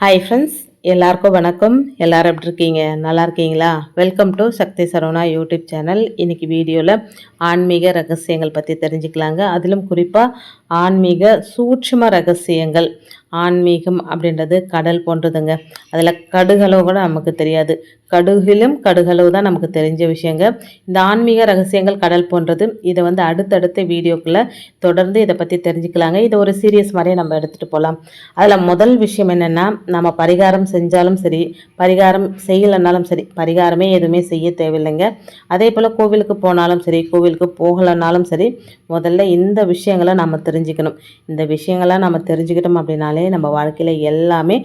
Hi friends எல்லாருக்கும் வணக்கம். எல்லாரும் எப்படி இருக்கீங்க? நல்லா இருக்கீங்களா? Welcome to Sakthi Saravana YouTube channel இன்றைக்கி வீடியோவில் ஆன்மீக ரகசியங்கள் பற்றி தெரிஞ்சுக்கலாங்க. அதிலும் குறிப்பாக ஆன்மீக சூட்சும ரகசியங்கள். ஆன்மீகம் அப்படின்றது கடல் போன்றதுங்க. அதில் கடுகளவு கூட நமக்கு தெரியாது. கடுகிலும் கடுகளவு தான் நமக்கு தெரிஞ்ச விஷயங்க. இந்த ஆன்மீக ரகசியங்கள் கடல் போன்றது. இதை வந்து அடுத்தடுத்த வீடியோக்குள்ளே தொடர்ந்து இதை பற்றி தெரிஞ்சுக்கலாங்க. இதை ஒரு சீரியஸ் மாதிரியே நம்ம எடுத்துகிட்டு போகலாம் அதில் முதல் விஷயம் என்னென்னா நம்ம பரிகாரம் செஞ்சாலும் சரி பரிகாரம் செய்யலைனாலும் சரி பரிகாரமே எதுவுமே செய்ய தேவையில்லைங்க. அதே போல் கோவிலுக்கு போனாலும் சரி கோவிலுக்கு போகலைனாலும் சரி முதல்ல இந்த விஷயங்களை நம்ம தெரிஞ்சுக்கணும். இந்த விஷயங்களை நம்ம தெரிஞ்சுக்கிட்டோம் அப்படின்னாலே நம்ம வாழ்க்கையில் எல்லாமே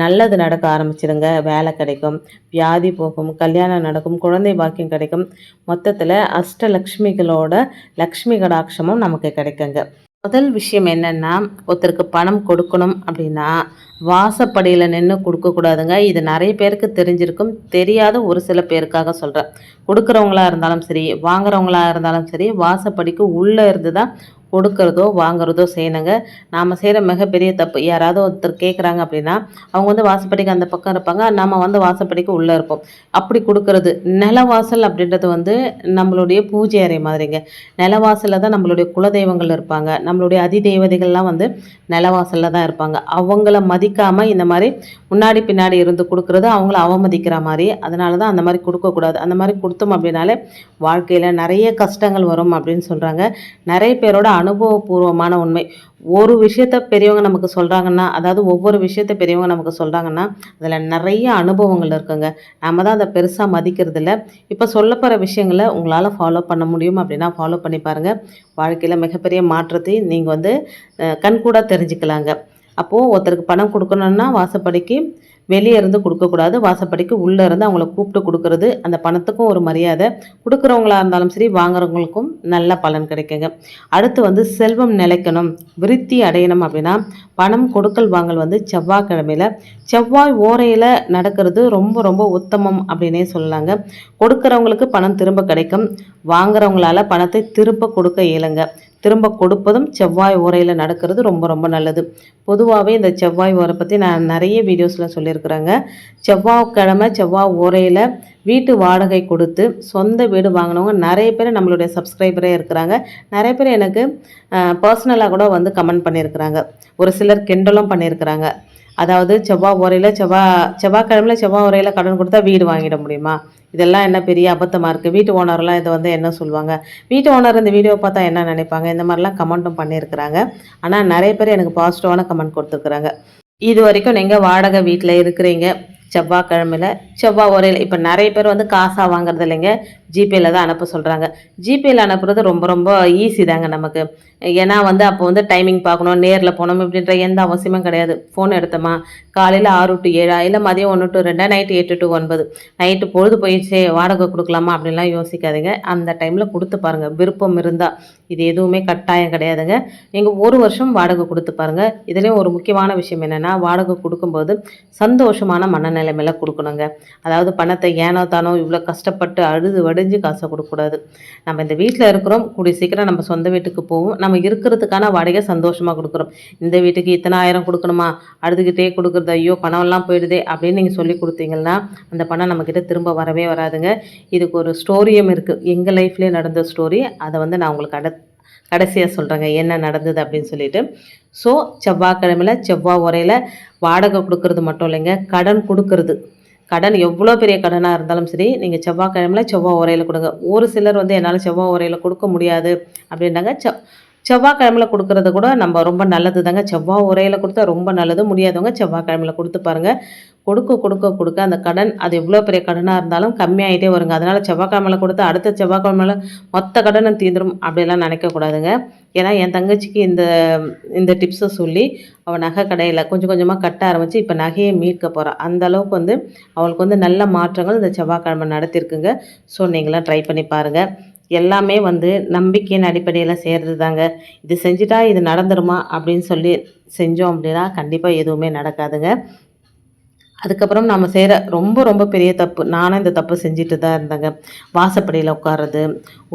நல்லது நடக்க ஆரம்பிச்சிருங்க. வேலை கிடைக்கும் வியாதி போகும் கல்யாணம் நடக்கும் குழந்தை பாக்கியம் கிடைக்கும். மொத்தத்தில் அஷ்டலக்ஷ்மிகளோட லக்ஷ்மி கடாட்சமும் நமக்கு கிடைக்குங்க. முதல் விஷயம் என்னென்னா ஒருத்தருக்கு பணம் கொடுக்கணும் அப்படின்னா வாசப்படியில் நின்று கொடுக்கக்கூடாதுங்க இது நிறைய பேருக்கு தெரிஞ்சிருக்கும். தெரியாத ஒரு சில பேருக்காக சொல்கிறேன் கொடுக்குறவங்களா இருந்தாலும் சரி வாங்குறவங்களா இருந்தாலும் சரி வாசப்படிக்கு உள்ளே இருந்து தான் கொடுக்கறதோ வாங்குறதோ செய்யணுங்க. நாம் செய்கிற மிகப்பெரிய தப்பு. யாராவது ஒருத்தர் கேட்குறாங்க அப்படின்னா அவங்க வந்து வாசப்படிக்கு அந்த பக்கம் இருப்பாங்க. நம்ம வந்து வாசப்படிக்கு உள்ளே இருப்போம். அப்படி கொடுக்கறது நிலவாசல் அப்படின்றது வந்து நம்மளுடைய பூஜை அறை மாதிரிங்க. நிலவாசலில் தான் நம்மளுடைய குலதெய்வங்கள் இருப்பாங்க. நம்மளுடைய அதிதெய்வதைகள்லாம் வந்து நிலவாசலில் தான் இருப்பாங்க. அவங்கள மதிக்காமல் இந்த மாதிரி முன்னாடி பின்னாடி இருந்து கொடுக்குறது அவங்கள அவமதிக்கிற மாதிரி. அதனால தான் அந்த மாதிரி கொடுக்கக்கூடாது. அந்த மாதிரி கொடுத்தோம் அப்படின்னாலே வாழ்க்கையில் நிறைய கஷ்டங்கள் வரும் அப்படின்னு சொல்கிறாங்க நிறைய பேரோட அனுபவபூர்வமான உண்மை. ஒரு விஷயத்த பெரியவங்க நமக்கு சொல்கிறாங்கன்னா அதாவது ஒவ்வொரு விஷயத்த பெரியவங்க நமக்கு சொல்கிறாங்கன்னா அதில் நிறைய அனுபவங்கள் இருக்குங்க. நம்ம தான் அதை பெருசாக மதிக்கிறது இல்லை இப்போ சொல்லப்போகிற விஷயங்களை உங்களால் ஃபாலோ பண்ண முடியும் அப்படின்னா ஃபாலோ பண்ணி பாருங்கள் வாழ்க்கையில் மிகப்பெரிய மாற்றத்தை நீங்கள் வந்து கண்கூடாக தெரிஞ்சுக்கலாங்க. அப்போது ஒருத்தருக்கு பணம் கொடுக்கணுன்னா வாசப்படிக்கு வெளியே இருந்து கொடுக்கக்கூடாது. வாசப்படிக்கு உள்ளே இருந்து அவங்கள கூப்பிட்டு கொடுக்கறது அந்த பணத்துக்கும் ஒரு மரியாதை. கொடுக்குறவங்களா இருந்தாலும் சரி வாங்குறவங்களுக்கும் நல்ல பலன் கிடைக்குங்க. அடுத்து வந்து செல்வம் நிலைக்கணும். விருத்தி அடையணும் அப்படின்னா பணம் கொடுக்கல் வாங்கல் வந்து செவ்வாய்க்கிழமையில். செவ்வாய் ஓரையில் நடக்கிறது ரொம்ப ரொம்ப உத்தமம் அப்படின்னே சொல்லலாங்க. கொடுக்குறவங்களுக்கு பணம் திரும்ப கிடைக்கும். வாங்குறவங்களால பணத்தை திரும்ப கொடுக்க இயலுங்க. திரும்ப கொடுப்பதும் செவ்வாய் உரையில் நடக்கிறது ரொம்ப ரொம்ப நல்லது. பொதுவாகவே இந்த செவ்வாய் ஓரை பற்றி நான் நிறைய வீடியோஸில் சொல்லியிருக்கிறேங்க. செவ்வாய்க்கிழமை செவ்வாய் ஓரையில் வீட்டு வாடகை கொடுத்து சொந்த வீடு வாங்கினவங்க நிறைய பேர் நம்மளுடைய சப்ஸ்கிரைபரே இருக்கிறாங்க. நிறைய பேர் எனக்கு பர்சனலாக கூட வந்து கமெண்ட் பண்ணியிருக்கிறாங்க. ஒரு சிலர் கிண்டலும் பண்ணியிருக்கிறாங்க. அதாவது செவ்வாய் உரையில் செவ்வாய் செவ்வாய்க்கிழமையில் செவ்வாய் உரையில் கடன் கொடுத்தா வீடு வாங்கிட முடியுமா? இதெல்லாம் என்ன பெரிய அபத்தமாக இருக்குது வீட்டு ஓனர்லாம் இதை வந்து என்ன சொல்லுவாங்க? வீட்டு ஓனர் இந்த வீடியோ பார்த்தா என்ன நினைப்பாங்க? இந்த மாதிரிலாம் கமெண்ட்டும் பண்ணியிருக்கிறாங்க. ஆனால் நிறைய பேர் எனக்கு பாசிட்டிவான கமெண்ட் கொடுத்துருக்குறாங்க. இது வரைக்கும் நீங்கள் வாடகை வீட்டில் இருக்கிறீங்க. செவ்வாய்க்கிழமையில் செவ்வாய் உரையில் இப்போ நிறைய பேர் வந்து காசாக வாங்குறது இல்லைங்க. ஜிபேயில் தான் அனுப்ப சொல்கிறாங்க ஜிபேயில் அனுப்புறது ரொம்ப ரொம்ப ஈஸி தாங்க நமக்கு. ஏன்னா வந்து அப்போ வந்து டைமிங் பார்க்கணும் நேரில் போகணும் இப்படின்ற எந்த அவசியமும் கிடையாது. ஃபோன் எடுத்தோமா? காலையில் ஆறு டு ஏழா இல்லை மதியம் ஒன்று டு ரெண்டா நைட்டு எட்டு டு ஒன்பது. நைட்டு பொழுது போயிடுச்சே வாடகை கொடுக்கலாமா அப்படின்லாம் யோசிக்காதீங்க. அந்த டைமில் கொடுத்து பாருங்கள் விருப்பம் இருந்தால் இது எதுவுமே கட்டாயம் கிடையாதுங்க. நீங்கள் ஒரு வருஷம் வாடகை கொடுத்து பாருங்கள் இதுலேயும் ஒரு முக்கியமான விஷயம் என்னென்னா வாடகை கொடுக்கும்போது சந்தோஷமான நிலைமையில கொடுக்கணுங்க. அதாவது பணத்தை ஏனோ தானோ இவ்வளோ கஷ்டப்பட்டு அழுது வடிஞ்சு காசை கொடுக்கக்கூடாது. நம்ம இந்த வீட்டில் இருக்கிறோம். கூடிய சீக்கிரம் நம்ம சொந்த வீட்டுக்கு போவோம். நம்ம இருக்கிறதுக்கான வாடகை சந்தோஷமாக கொடுக்குறோம். இந்த வீட்டுக்கு இத்தனை ஆயிரம் கொடுக்கணுமா? அழுதுகிட்டே கொடுக்குறது ஐயோ பணம்லாம் போயிடுதே அப்படின்னு நீங்கள் சொல்லி கொடுத்தீங்கன்னா அந்த பணம் நம்மக்கிட்ட திரும்ப வரவே வராதுங்க. இதுக்கு ஒரு ஸ்டோரியும் இருக்குது எங்கள் லைஃப்லேயே நடந்த ஸ்டோரி அதை வந்து நான் உங்களுக்கு அடுத்த கடைசியாக சொல்கிறேங்க என்ன நடந்தது அப்படின்னு சொல்லிட்டு. ஸோ செவ்வாய்க்கிழமையில் செவ்வாய் உரையில் வாடகை கொடுக்கறது மட்டும் இல்லைங்க கடன் கொடுக்கறது. கடன் எவ்வளோ பெரிய கடனாக இருந்தாலும் சரி நீங்கள் செவ்வாய்க்கிழமையில் செவ்வாய் உரையில் கொடுங்க. ஒரு சிலர் வந்து என்னால் செவ்வாய் உரையில் கொடுக்க முடியாது அப்படின்றாங்க. செ செவ்வாய்க்கிழமையில் கொடுக்கறது கூட நம்ம ரொம்ப நல்லது தாங்க செவ்வாய் உரையில் கொடுத்தா ரொம்ப நல்லது முடியாதவங்க செவ்வாய்க்கிழமையில் கொடுத்து பாருங்கள் கொடுக்க கொடுக்க கொடுக்க அந்த கடன் அது எவ்வளோ பெரிய கடனாக இருந்தாலும் கம்மியாயிட்டே வருங்க. அதனால் செவ்வாய்க்கிழமையில் கொடுத்து அடுத்த செவ்வாய்க்கிழமையில் மொத்த கடனும் தீர்ந்துடும் அப்படிலாம் நினைக்கக்கூடாதுங்க. ஏன்னா என் தங்கச்சிக்கு இந்த இந்த டிப்ஸை சொல்லி அவள் நகை கடையில் கொஞ்சம் கொஞ்சமாக கட்ட ஆரம்பித்து இப்போ நகையை மீட்க போகிறாள் அந்த அளவுக்கு வந்து அவளுக்கு வந்து நல்ல மாற்றங்கள் இந்த செவ்வாய்க்கிழமை நடத்திருக்குங்க. ஸோ நீங்களாம் ட்ரை பண்ணி பாருங்கள் எல்லாமே வந்து நம்பிக்கையின் அடிப்படையில் செய்கிறது தாங்க இது செஞ்சுட்டா இது நடந்துருமா அப்படின்னு சொல்லி செஞ்சோம் அப்படின்னா கண்டிப்பாக எதுவுமே நடக்காதுங்க. அதுக்கப்புறம் நம்ம செய்கிற ரொம்ப ரொம்ப பெரிய தப்பு. நானும் இந்த தப்பு செஞ்சுட்டு தான் இருந்தேங்க. வாசப்படியில் உட்காருறது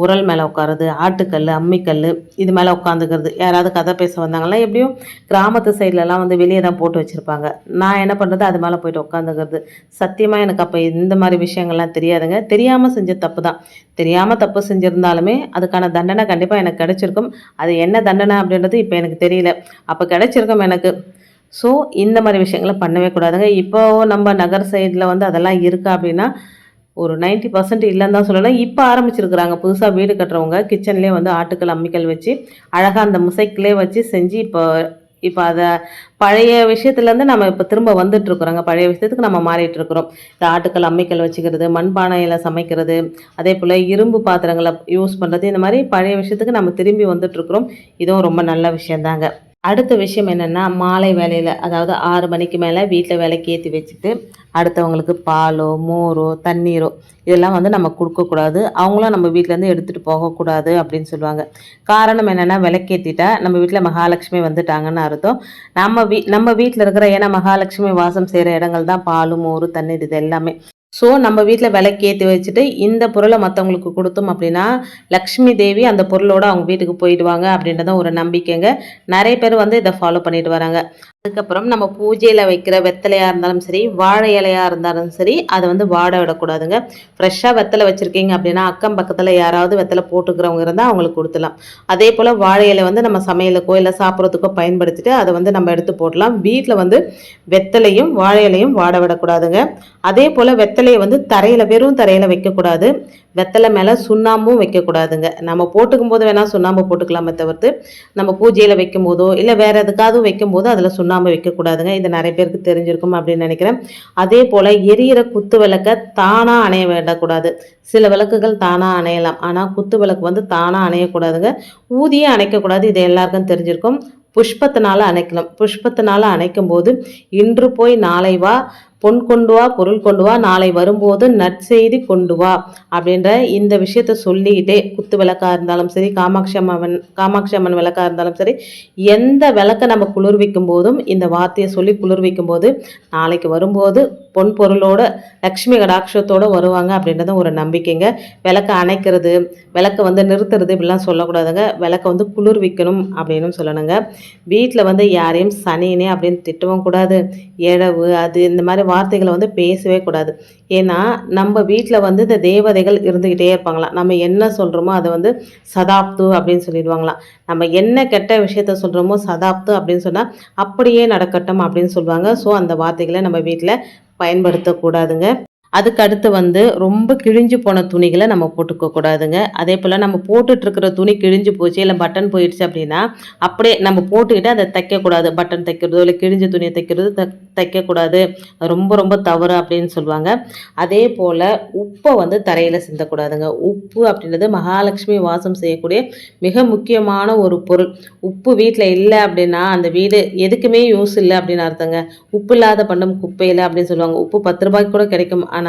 உரல் மேலே உட்காறது ஆட்டுக்கல் அம்மிக்கல் இது மேலே உட்காந்துக்கிறது யாராவது கதை பேச வந்தாங்கன்னா எப்படியும் கிராமத்து சைட்லலாம் வந்து வெளியே தான் போட்டு வச்சுருப்பாங்க. நான் என்ன பண்ணுறது அது மேலே போயிட்டு உட்காந்துக்கிறது சத்தியமாக எனக்கு அப்போ இந்த மாதிரி விஷயங்கள்லாம் தெரியாதுங்க. தெரியாமல் செஞ்ச தப்பு தான். தெரியாமல் தப்பு செஞ்சுருந்தாலுமே அதுக்கான தண்டனை கண்டிப்பாக எனக்கு கிடச்சிருக்கும். அது என்ன தண்டனை அப்படின்றது இப்போ எனக்கு தெரியல. அப்போ கிடச்சிருக்கும் எனக்கு ஸோ இந்த மாதிரி விஷயங்களை பண்ணவே கூடாதுங்க. இப்போ நம்ம நகர் சைடில் வந்து அதெல்லாம் இருக்கா அப்படின்னா ஒரு 90% பர்சன்ட் இல்லைன்னு தான் சொல்லலாம். இப்போ ஆரம்பிச்சிருக்கிறாங்க. புதுசாக வீடு கட்டுறவங்க கிச்சன்லேயே வந்து ஆட்டுக்கல் அம்மிக்கல் வச்சு அழகாக அந்த முசைக்கிலே வச்சு செஞ்சு இப்போ இப்போ அதை பழைய விஷயத்துலேருந்து நம்ம இப்போ திரும்ப வந்துட்டுருக்குறோங்க பழைய விஷயத்துக்கு நம்ம மாறிட்டுருக்குறோம் இந்த ஆட்டுக்கள் அம்மிக்கல் வச்சுக்கிறது மண்பானையில் சமைக்கிறது அதே போல் இரும்பு பாத்திரங்களை யூஸ் பண்ணுறது இந்த மாதிரி பழைய விஷயத்துக்கு நம்ம திரும்பி வந்துட்டுருக்குறோம் இதுவும் ரொம்ப நல்ல விஷயந்தாங்க. அடுத்த விஷயம் என்னென்னா மாலை வேலையில் அதாவது ஆறு மணிக்கு மேலே வீட்டில் விலைக்கு ஏற்றி வச்சுட்டு அடுத்தவங்களுக்கு பாலோ மோரோ தண்ணீரோ இதெல்லாம் வந்து நம்ம கொடுக்கக்கூடாது. அவங்களும் நம்ம வீட்டிலேருந்து எடுத்துகிட்டு போகக்கூடாது அப்படின்னு சொல்லுவாங்க. காரணம் என்னென்னா விளக்கேற்றிட்டா நம்ம வீட்டில் மகாலட்சுமி வந்துட்டாங்கன்னு அர்த்தம். நம்ம வீ நம்ம வீட்டில் இருக்கிற ஏன்னா மகாலட்சுமி வாசம் செய்கிற இடங்கள் தான் பாலும் மோர் தண்ணீர் இது எல்லாமே. ஸோ நம்ம வீட்டில் விளக்கேற்றி வச்சுட்டு இந்த பொருளை மற்றவங்களுக்கு கொடுத்தோம் அப்படின்னா லக்ஷ்மி தேவி அந்த பொருளோட அவங்க வீட்டுக்கு போயிடுவாங்க அப்படின்றத ஒரு நம்பிக்கைங்க. நிறைய பேர் வந்து இதை ஃபாலோ பண்ணிட்டு வராங்க. அதுக்கப்புறம் நம்ம பூஜையில் வைக்கிற வெத்தலையாக இருந்தாலும் சரி வாழை இலையாக இருந்தாலும் சரி அதை வந்து வாட விடக்கூடாதுங்க. ஃப்ரெஷ்ஷாக வெத்தலை வச்சுருக்கீங்க அப்படின்னா அக்கம் பக்கத்தில் யாராவது வெத்தலை போட்டுக்கிறவங்க இருந்தால் அவங்களுக்கு கொடுத்துலாம் அதே போல் வாழை இலை வந்து நம்ம சமையலுக்கோ இல்லை சாப்பிட்றதுக்கோ பயன்படுத்திட்டு அதை வந்து நம்ம எடுத்து போடலாம். வீட்டில் வந்து வெத்தலையும் வாழை இலையும் வாட விடக்கூடாதுங்க. அதே போல் வெத்தலையை வந்து தரையில் வெறும் தரையில் வைக்கக்கூடாது. வெத்தலை மேலே சுண்ணாம்பும் வைக்கக்கூடாதுங்க. நம்ம போட்டுக்கும் போது வேணால் சுண்ணாம்பு போட்டுக்கலாமே தவிர்த்து நம்ம பூஜையில் வைக்கும் போதோ இல்லை வேறு எதுக்காவது வைக்கும் போது அதில் சுண்ணாம்பு வைக்கக்கூடாதுங்க. இது நிறைய பேருக்கு தெரிஞ்சிருக்கும் அப்படின்னு நினைக்கிறேன். அதே போல் எரியிற குத்து விளக்கை தானாக அணைய விடக்கூடாது சில விளக்குகள் தானாக அணையலாம். ஆனால் குத்து விளக்கு வந்து தானாக அணையக்கூடாதுங்க. ஊதியே அணைக்கக்கூடாது. இது எல்லாருக்கும் தெரிஞ்சிருக்கும். புஷ்பத்தினால அணைக்கலாம். புஷ்பத்தினால அணைக்கும் போது இன்று போய் நாளை வா. பொன் கொண்டு வா பொருள் கொண்டு வா நாளை வரும்போது நற்செய்தி கொண்டு வா அப்படின்ற இந்த விஷயத்த சொல்லிக்கிட்டே குத்து விளக்கா இருந்தாலும் சரி காமாட்சி அம்மன் காமாட்சி அம்மன் விளக்கா இருந்தாலும் சரி எந்த விளக்கை நம்ம குளிர்விக்கும் போதும் இந்த வார்த்தையை சொல்லி குளிர்விக்கும் போது நாளைக்கு வரும்போது பொன் பொருளோட லக்ஷ்மி கடாட்சத்தோடு வருவாங்க அப்படின்றது ஒரு நம்பிக்கைங்க. விளக்கை அணைக்கிறது விளக்கை வந்து நிறுத்துறது இப்படிலாம் சொல்லக்கூடாதுங்க. விளக்கை வந்து குளிர்விக்கணும் அப்படின்னு சொல்லணுங்க. வீட்டில் வந்து யாரையும் சனினே அப்படின்னு திட்டவும் கூடாது. இழவு அது இந்த மாதிரி வார்த்தைகளை வந்து பேசவே கூடாது. ஏன்னா நம்ம வீட்டில் வந்து இந்த தேவதைகள் இருந்துக்கிட்டே இருப்பாங்களாம். நம்ம என்ன சொல்கிறோமோ அதை வந்து சதாப்து அப்படின்னு சொல்லிடுவாங்களாம். நம்ம என்ன கெட்ட விஷயத்த சொல்கிறோமோ சதாப்து அப்படின்னு சொன்னால் அப்படியே நடக்கட்டும் அப்படின்னு சொல்லுவாங்க. ஸோ அந்த வார்த்தைகளை நம்ம வீட்டில் பயன்படுத்தக்கூடாதுங்க. அதுக்கு அடுத்து வந்து ரொம்ப கிழிஞ்சு போன துணிகளை நம்ம போட்டுக்க கூடாதுங்க. அதே போல் நம்ம போட்டுட்ருக்கிற துணி கிழிஞ்சு போச்சு இல்லை பட்டன் போயிடுச்சு அப்படின்னா அப்படியே நம்ம போட்டுக்கிட்டு அதை தைக்கக்கூடாது. பட்டன் தைக்கிறதோ இல்லை கிழிஞ்ச துணியை தைக்கிறது த தைக்கக்கூடாது. ரொம்ப ரொம்ப தவறு அப்படின்னு சொல்லுவாங்க. அதே போல் உப்பை வந்து தரையில் சிந்தக்கூடாதுங்க. உப்பு அப்படின்றது மகாலட்சுமி வாசம் செய்யக்கூடிய மிக முக்கியமான ஒரு பொருள். உப்பு வீட்டில் இல்லை அப்படின்னா அந்த வீடு எதுக்குமே யூஸ் இல்லை அப்படின்னு அர்த்தங்க. உப்பு இல்லாத பண்டம் குப்பையில் அப்படின்னு சொல்லுவாங்க. உப்பு பத்து ரூபாய்க்கு கூட கிடைக்கும். ஆனால்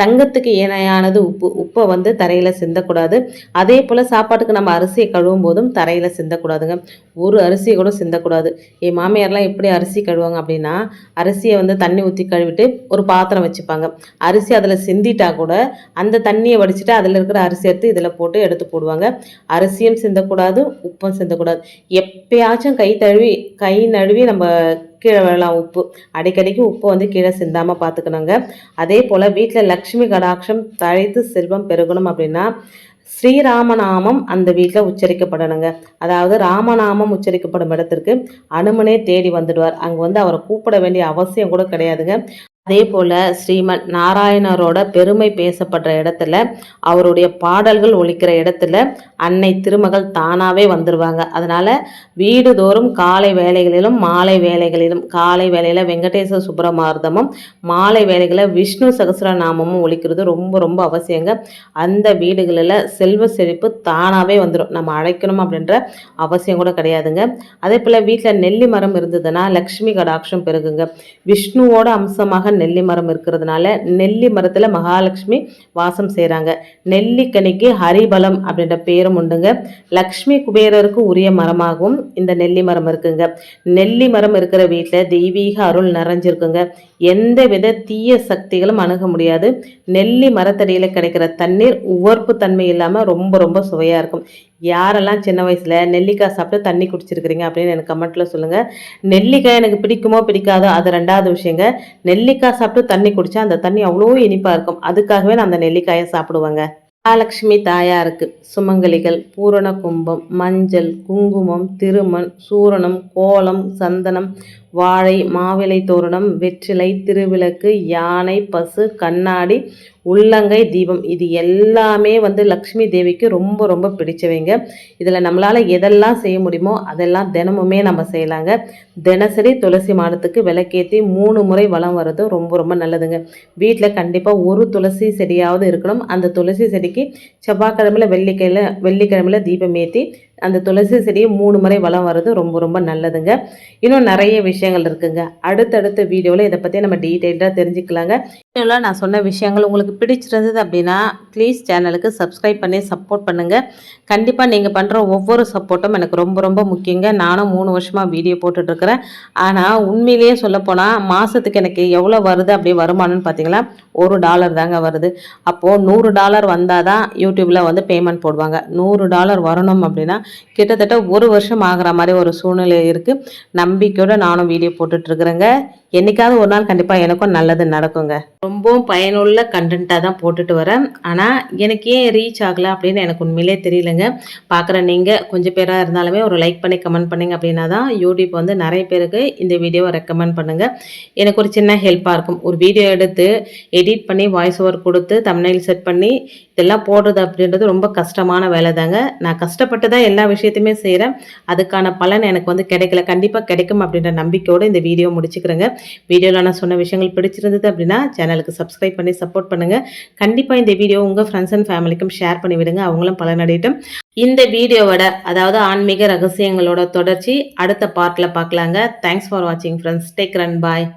தங்கத்துக்கு இணையானது உப்பு உப்பை வந்து தரையில் சிந்தக்கூடாது. அதே போல் சாப்பாட்டுக்கு நம்ம அரிசியை கழுவும் போதும் தரையில் சிந்தக்கூடாதுங்க. ஒரு அரிசியை கூட சிந்தக்கூடாது. என் மாமியார்லாம் எப்படி அரிசி கழுவாங்க அப்படின்னா அரிசியை வந்து தண்ணி ஊற்றி கழுவிட்டு ஒரு பாத்திரம் வச்சுப்பாங்க. அரிசி அதில் சிந்திட்டா கூட அந்த தண்ணியை வடிச்சிட்டு அதில் இருக்கிற அரிசி எடுத்து இதில் போட்டு எடுத்து போடுவாங்க. அரிசியும் சிந்தக்கூடாது உப்பும் சிந்தக்கூடாது. எப்பயாச்சும் கை தழுவி கை நழுவி நம்ம கீழே விழலாம் உப்பு. அடிக்கடிக்கு உப்பு வந்து கீழே சிந்தாமல் பார்த்துக்கணுங்க அதே போல் வீட்டில் லக்ஷ்மி கடாட்சம் தழைத்து செல்வம் பெருகணும் அப்படின்னா ஸ்ரீராமநாமம் அந்த வீட்டில் உச்சரிக்கப்படணுங்க. அதாவது ராமநாமம் உச்சரிக்கப்படும் இடத்திற்கு அனுமனே தேடி வந்துடுவார். அங்கே வந்து அவரை கூப்பிட வேண்டிய அவசியம் கூட கிடையாதுங்க. அதே போல் ஸ்ரீமன் நாராயணரோட பெருமை பேசப்படுற இடத்துல அவருடைய பாடல்கள் ஒழிக்கிற இடத்துல அன்னை திருமகள் தானாகவே வந்துடுவாங்க அதனால் வீடுதோறும் காலை வேலைகளிலும் மாலை வேலைகளிலும் காலை வேலையில் வெங்கடேச சுப்பிரமார்த்தமும் மாலை வேலைகளில் விஷ்ணு சகசரநாமமும் ஒழிக்கிறது ரொம்ப ரொம்ப அவசியங்க. அந்த வீடுகளில் செல்வ செழிப்பு தானாகவே வந்துடும் நம்ம அழைக்கணும் அப்படின்ற அவசியம் கூட கிடையாதுங்க. அதே போல் வீட்டில் நெல்லி மரம் இருந்ததுன்னா லக்ஷ்மி கடாட்சம் பெருகுங்க. விஷ்ணுவோட அம்சமாக நெல்லி மரம் இருக்கிறதுனால நெல்லி மரத்தில் மகாலட்சுமி வாசம் செய்கிறாங்க நெல்லிக்கனிக்கு ஹரிபலம் அப்படின்ற பேரும் உண்டுங்க. லக்ஷ்மி குபேரருக்கு உரிய மரமாகவும் இந்த நெல்லி மரம் இருக்குங்க. நெல்லி மரம் இருக்கிற வீட்டில் தெய்வீக அருள் நிறைஞ்சிருக்குங்க. எந்த வித தீய சக்திகளும் அணுக முடியாது. நெல்லி மரத்தடியில் கிடைக்கிற தண்ணீர் உவர்ப்பு தன்மை இல்லாமல் ரொம்ப ரொம்ப சுவையாக இருக்கும். யாரெல்லாம் சின்ன வயசில் நெல்லிக்காய் சாப்பிட்டு தண்ணி குடிச்சிருக்கிறீங்க அப்படின்னு எனக்கு கமெண்ட்டில் சொல்லுங்கள் நெல்லிக்காய் எனக்கு பிடிக்குமோ பிடிக்காதோ அது ரெண்டாவது விஷயங்க. நெல்லிக்காய் சாப்பிட்டு தண்ணி குடித்தா அந்த தண்ணி அவ்வளோ இனிப்பாக இருக்கும். அதுக்காகவே நான் அந்த நெல்லிக்காயை சாப்பிடுவேங்க. மகாலட்சுமி தாயாருக்கு சுமங்கலிகள் பூரண கும்பம் மஞ்சள் குங்குமம் திருமண் சூரணம் கோலம் சந்தனம் வாழை மாவிலை தோரணம் வெற்றிலை திருவிளக்கு யானை பசு கண்ணாடி உள்ளங்கை தீபம். இது எல்லாமே வந்து லக்ஷ்மி தேவிக்கு ரொம்ப ரொம்ப பிடிச்சவைங்க. இதில் நம்மளால் எதெல்லாம் செய்ய முடியுமோ அதெல்லாம் தினமுமே நம்ம செய்யலாங்க. தினசரி துளசி மாடத்துக்கு விளக்கேற்றி மூணு முறை வளம் வர்றது ரொம்ப ரொம்ப நல்லதுங்க. வீட்டில் கண்டிப்பாக ஒரு துளசி செடியாவது இருக்கணும். அந்த துளசி செடிக்கு செவ்வாய்க்கிழமையில் வெள்ளிக்கிழமை வெள்ளிக்கிழமையில் தீபம் ஏற்றி அந்த துளசி செடியை மூணு முறை வளம் வர்றது ரொம்ப ரொம்ப நல்லதுங்க. இன்னும் நிறைய விஷயங்கள் இருக்குங்க. அடுத்தடுத்த வீடியோவில் இதை பற்றி நம்ம டீட்டெயில்டாக தெரிஞ்சுக்கலாங்க. வீடியோவில் நான் சொன்ன விஷயங்கள் உங்களுக்கு பிடிச்சிருந்தது அப்படின்னா ப்ளீஸ் சேனலுக்கு சப்ஸ்கிரைப் பண்ணி சப்போர்ட் பண்ணுங்கள் கண்டிப்பாக நீங்கள் பண்ணுற ஒவ்வொரு சப்போர்ட்டும் எனக்கு ரொம்ப ரொம்ப முக்கியங்க. நானும் மூணு வருஷமாக வீடியோ போட்டுட்ருக்கிறேன். ஆனால் உண்மையிலேயே சொல்லப்போனால் மாதத்துக்கு எனக்கு எவ்வளோ வருது அப்படி வருமானம்னு பார்த்தீங்களா? ஒரு டாலர் தாங்க வருது. அப்போது நூறு டாலர் வந்தால் தான் யூடியூப்பில் வந்து பேமெண்ட் போடுவாங்க. நூறு டாலர் வரணும் அப்படின்னா கிட்டத்தட்ட ஒரு வருஷம் ஆகிற மாதிரி ஒரு சூழ்நிலை இருக்குது நம்பிக்கையோடு நானும் வீடியோ போட்டுட்ருக்குறேங்க. என்னைக்காவது ஒரு நாள் கண்டிப்பாக எனக்கும் நல்லது நடக்குங்க. ரொம்பவும் பயனுள்ள கண்டென்ட்டாக தான் போட்டுட்டு வரேன். ஆனால் எனக்கு ஏன் ரீச் ஆகலை அப்படின்னு எனக்கு உண்மையிலே தெரியலங்க. பார்க்குற நீங்கள் கொஞ்சம் பேராக இருந்தாலுமே ஒரு லைக் பண்ணி கமெண்ட் பண்ணிங்க அப்படின்னா தான் யூடியூப் வந்து நிறைய பேருக்கு இந்த வீடியோவை ரெக்கமெண்ட் பண்ணுங்கள் எனக்கு ஒரு சின்ன ஹெல்ப்பாக இருக்கும். ஒரு வீடியோ எடுத்து எடிட் பண்ணி வாய்ஸ் ஓவர் கொடுத்து தமிழில் செட் பண்ணி இதெல்லாம் போடுறது அப்படின்றது ரொம்ப கஷ்டமான வேலை தாங்க. நான் கஷ்டப்பட்டு தான் எல்லா விஷயத்தையுமே செய்கிறேன் அதுக்கான பலன் எனக்கு வந்து கிடைக்கல. கண்டிப்பாக கிடைக்கும் அப்படின்ற நம்பிக்கையோடு இந்த வீடியோ முடிச்சுக்கிறேங்க. வீடியோவில் நான் சொன்ன விஷயங்கள் பிடிச்சிருந்தது அப்படின்னா சேனலுக்கு சப்ஸ்கிரைப் பண்ணி சப்போர்ட் பண்ணுங்கள் கண்டிப்பாக இந்த வீடியோ உங்கள் ஃப்ரெண்ட்ஸ் அண்ட் ஃபேமிலிக்கும் ஷேர் பண்ணி விடுங்க. அவங்களும் பலனடையட்டும். இந்த வீடியோவோட அதாவது ஆன்மீக ரகசியங்களோட தொடர்ச்சி அடுத்த பார்ட்டில் பார்க்கலாங்க. தேங்க்ஸ் ஃபார் வாட்சிங் ஃப்ரெண்ட்ஸ் டேக் ரன் பாய்